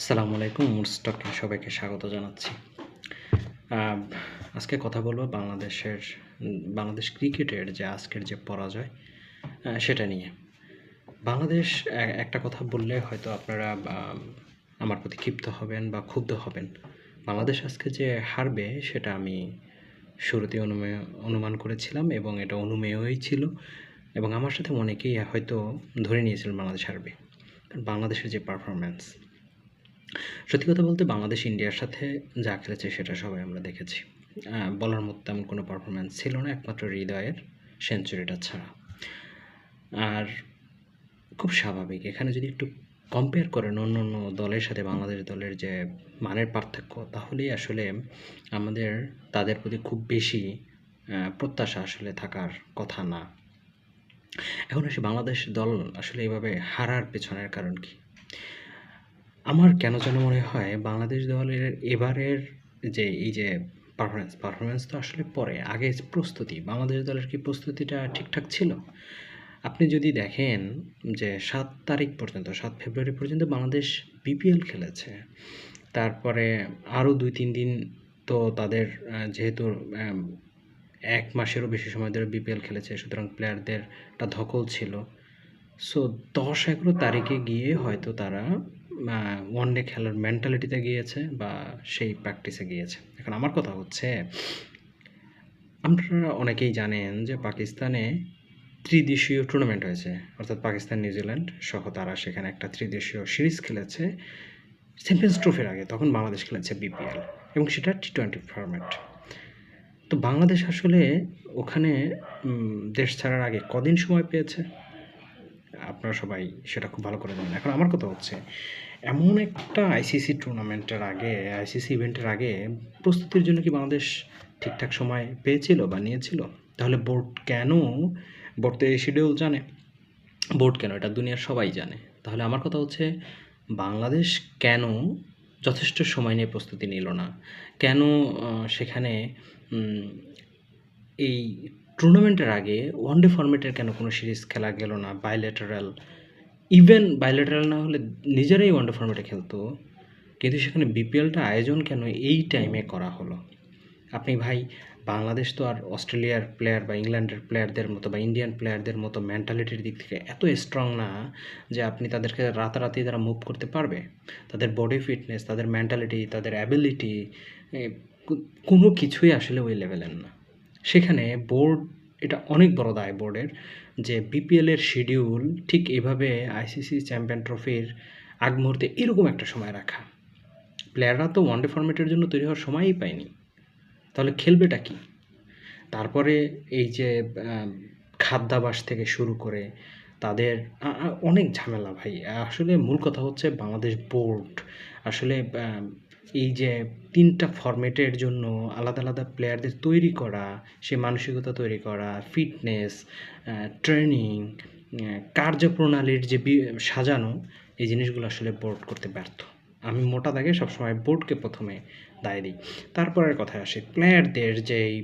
আসসালামু আলাইকুম মুডস্টকে সবাইকে স্বাগত জানাচ্ছি। আজকে কথা বলব বাংলাদেশের, বাংলাদেশ ক্রিকেটের যে আজকের যে পরাজয় সেটা নিয়ে। বাংলাদেশ একটা কথা বললে হয়তো আপনারা আমার প্রতি ক্ষিপ্ত হবেন বা ক্ষুব্ধ হবেন। বাংলাদেশ আজকে যে হারবে, সেটা আমি শুরুতে অনুমেয় অনুমান করেছিলাম এবং এটা অনুমেয়ই ছিল এবং আমার সাথে অনেকেই হয়তো ধরে নিয়েছিলেন বাংলাদেশ হারবে। বাংলাদেশের যে পারফরম্যান্স সত্যি কথা বলতে বাংলাদেশ, ইন্ডিয়ার সাথে যা খেলেছে সেটা সবাই আমরা দেখেছি। বলার মতো তেমন কোনো পারফরমেন্স ছিল না, একমাত্র হৃদয়ের সেঞ্চুরিটা ছাড়া। আর খুব স্বাভাবিক, এখানে যদি একটু কম্পেয়ার করেন অন্য অন্য দলের সাথে, বাংলাদেশ দলের যে মানের পার্থক্য, তাহলেই আসলে আমাদের, তাদের প্রতি খুব বেশি প্রত্যাশা আসলে থাকার কথা না। এখন আসি বাংলাদেশ দল আসলে এভাবে হারার পেছনের কারণ কি? আমার কেন যেন মনে হয় বাংলাদেশ দলের এবারের যে এই যে পারফরমেন্স পারফরমেন্স তো আসলে পরে, আগে প্রস্তুতি, বাংলাদেশ দলের কি প্রস্তুতিটা ঠিকঠাক ছিল? আপনি যদি দেখেন যে সাত তারিখ পর্যন্ত, সাত ফেব্রুয়ারি পর্যন্ত বাংলাদেশ বিপিএল খেলেছে, তারপরে আরও দুই, তিন দিন তো তাদের যেহেতু এক মাসেরও বেশি সময় ধরে বিপিএল খেলেছে, সুতরাং প্লেয়ারদের একটা ধকল ছিল। সো দশ, এগারো তারিখে গিয়ে হয়তো তারা ওয়ান ডে খেলার মেন্টালিটিতে গিয়েছে বা সেই প্র্যাকটিসে গিয়েছে। এখন আমার কথা হচ্ছে, আপনারা অনেকেই জানেন যে পাকিস্তানে ত্রিদেশীয় টুর্নামেন্ট হয়েছে। অর্থাৎ পাকিস্তান নিউজিল্যান্ড সহ তারা সেখানে একটা ত্রিদেশীয় সিরিজ খেলেছে চ্যাম্পিয়ন্স ট্রফির আগে, তখন বাংলাদেশ খেলেছে বিপিএল এবং সেটা টি টোয়েন্টি ফরম্যাট তো বাংলাদেশ আসলে ওখানে দেশ ছাড়ার আগে কদিন সময় পেয়েছে? আপনারা সবাই সেটা খুব ভালো করে জানেন। এখন আমার কথা হচ্ছে এমন একটা আইসিসি টুর্নামেন্টের আগে আইসিসি ইভেন্টের আগে প্রস্তুতির জন্য কি বাংলাদেশ ঠিকঠাক সময় পেয়েছিল বা নিয়েছিল? তাহলে বোর্ড কেন বোর্ড তো শিডিউল জানে। বোর্ড কেন? এটা দুনিয়ার সবাই জানে। তাহলে আমার কথা হচ্ছে, বাংলাদেশ কেন যথেষ্ট সময় নিয়ে প্রস্তুতি নিল না? কেন সেখানে এই টুর্নামেন্টের আগে ওয়ানডে ফরম্যাটের কেন কোনো সিরিজ খেলা গেল না? বাইলেটারাল ইভেন বাইলেটারাল না হলে নিজেরাই ওয়ানডে ফরম্যাটে খেলতো, কিন্তু সেখানে বিপিএলটা আয়োজন কেন এই টাইমে করা হলো? আপনি ভাই, বাংলাদেশ তো আর অস্ট্রেলিয়ার প্লেয়ার বা ইংল্যান্ডের প্লেয়ারদের মতো বা ইন্ডিয়ান প্লেয়ারদের মতো মেন্টালিটির দিক থেকে এত স্ট্রং না যে আপনি তাদেরকে রাতারাতি তারা মুভ করতে পারবে? তাদের বডি ফিটনেস তাদের মেন্টালিটি তাদের অ্যাবিলিটি কোনো কিছুই আসলে ওই লেভেলের না। সেখানে বোর্ড এটা অনেক বড় দায় বোর্ডের, যে বিপিএলের শিডিউল ঠিক এভাবে আইসিসি চ্যাম্পিয়ন ট্রফির আগ মুহূর্তে এরকম একটা সময় রাখা। প্লেয়াররা তো ওয়ানডে ফরম্যাটের জন্য তৈরি হওয়ার সময়ই পায়নি। তাহলে খেলবেটা কি? তারপরে এই যে খাদ্যাভাস থেকে শুরু করে তাদের অনেক ঝামেলা ভাই। আসলে মূল কথা হচ্ছে বাংলাদেশ বোর্ড। আসলে এই যে তিনটা ফরম্যাটের জন্য আলাদা আলাদা প্লেয়ারদের তৈরি করা, সে মানসিকতা তৈরি করা ফিটনেস ট্রেনিং কার্যপ্রণালীর যে সাজানো, এই জিনিসগুলো আসলে বোর্ড করতে ব্যর্থ। আমি মোটা দাগে সবসময় বোর্ডকে প্রথমে দায় দিই। তারপরের কথায় আসে প্লেয়ারদের যেই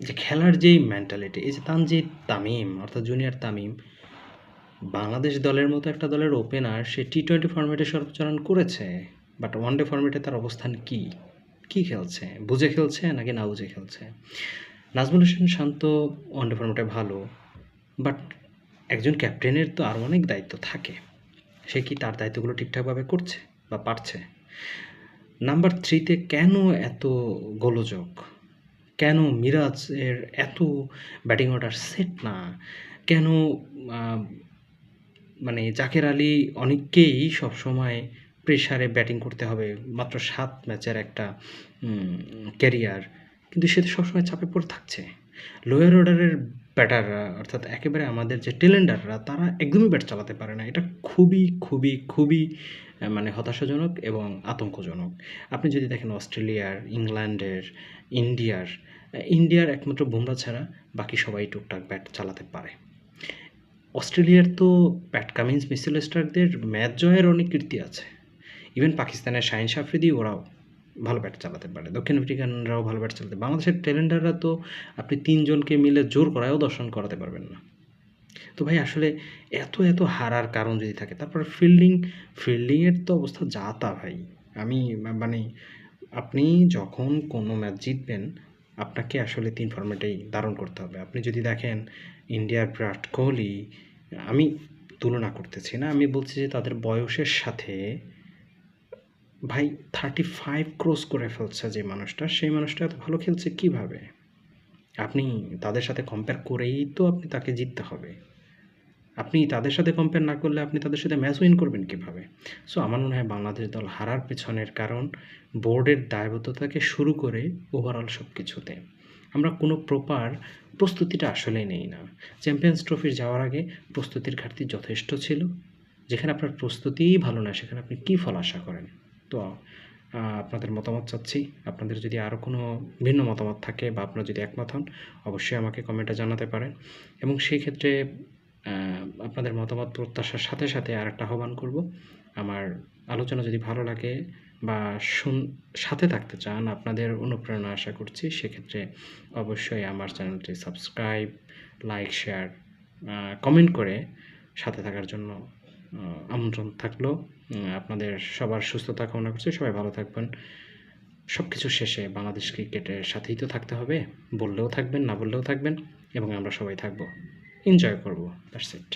যে খেলার যেই মেন্টালিটি এই যে তানজিদ তামিম, অর্থাৎ জুনিয়র তামিম বাংলাদেশ দলের মতো একটা দলের ওপেনার সে টি টোয়েন্টি ফর্মেটে সর্বোচ্চ রান করেছে বাট ওয়ান ডে ফর্মেটে তার অবস্থান কি? কি খেলছে? বুঝে খেলছে নাকি না বুঝে খেলছে? নাজমুল হোসেন শান্ত ওয়ান ডে ফর্মেটে ভালো বাট একজন ক্যাপ্টেনের তো আরও অনেক দায়িত্ব থাকে। সে কি তার দায়িত্বগুলো ঠিকঠাকভাবে করছে বা পারছে? নাম্বার থ্রিতে কেন এত গোলযোগ? কেন মিরাজের এত ব্যাটিং অর্ডার সেট না? কেন মানে জাকের আলী অনেককেই সবসময় প্রেশারে ব্যাটিং করতে হবে, মাত্র সাত ম্যাচের একটা ক্যারিয়ার কিন্তু সে তো সবসময় চাপে পড়ে থাকছে। লোয়ার অর্ডারের ব্যাটাররা অর্থাৎ একেবারে আমাদের যে টেলেন্ডাররা তারা একদমই ব্যাট চালাতে পারে না। এটা খুবই খুবই খুবই মানে হতাশাজনক এবং আতঙ্কজনক। আপনি যদি দেখেন অস্ট্রেলিয়ার, ইংল্যান্ডের, ইন্ডিয়ার ইন্ডিয়ার একমাত্র বুমরা ছাড়া বাকি সবাই টুকটাক ব্যাট চালাতে পারে। অস্ট্রেলিয়ার তো প্যাট কামিন্স মিসেল স্টার্কদের ম্যাচ জয়ের অনেক কীর্তি আছে। ইভেন পাকিস্তানের শাহিন সাফরিদি ওরাও ভালো ব্যাট চালাতে পারে। দক্ষিণ আফ্রিকানরাও ভালো ব্যাট চালাতে বাংলাদেশের টেলেন্ডাররা তো আপনি তিনজনকে মিলে জোর করায়ও দর্শন করাতে পারবেন না। তো ভাই, আসলে এত এত হারার কারণ যদি থাকে, তারপর ফিল্ডিং, ফিল্ডিংয়ের তো অবস্থা যা তা ভাই। আমি মানে আপনি যখন কোনো ম্যাচ জিতবেন, আপনাকে আসলে তিন ফর্ম্যাটেই ধারণ করতে হবে। আপনি যদি দেখেন ইন্ডিয়ার বিরাট কোহলি, আমি তুলনা করতেছি না, আমি বলছি যে তাদের বয়সের সাথে ভাই থার্টি ফাইভ ক্রস করে ফেলছে যে মানুষটা, সেই মানুষটা এত ভালো খেলছে কীভাবে? আপনি তাদের সাথে কম্পেয়ার করেই তো আপনি তাকে জিততে হবে। আপনি তাদের সাথে কম্পেয়ার না করলে আপনি তাদের সাথে ম্যাচ উইন করবেন কীভাবে? সো আমার মনে হয় বাংলাদেশ দল হারার পেছনের কারণ বোর্ডের দায়বদ্ধতাকে শুরু করে ওভারঅল সব কিছুতে আমরা কোনো প্রপার প্রস্তুতিটা আসলেই নেই না। চ্যাম্পিয়ন্স ট্রফির যাওয়ার আগে প্রস্তুতির ঘাটতি যথেষ্ট ছিল। যেখানে আপনার প্রস্তুতিই ভালো না, সেখানে আপনি কী ফল আশা করেন? তো আপনাদের মতামত চাচ্ছি। আপনাদের যদি আরও কোনো ভিন্ন মতামত থাকে বা আপনারা যদি একমত হন, অবশ্যই আমাকে কমেন্টে জানাতে পারেন। এবং সেই ক্ষেত্রে আপনাদের মতামত, প্রত্যাশার সাথে সাথে আর একটা আহ্বান করব। আমার আলোচনা যদি ভালো লাগে বা শুন, সাথে থাকতে চান, আপনাদের অনুপ্রেরণা আশা করছি, সেক্ষেত্রে অবশ্যই আমার চ্যানেলটি সাবস্ক্রাইব, লাইক, শেয়ার কমেন্ট করে সাথে থাকার জন্য আমন্ত্রণ থাকল। আপনাদের সবার সুস্থতা কামনা করছি, সবাই ভালো থাকবেন। সব কিছু শেষে বাংলাদেশ ক্রিকেটের সাথেই তো থাকতে হবে, বললেও থাকবেন, না বললেও থাকবেন, এবং আমরা সবাই থাকব, এনজয় করব, দ্যাটস ইট।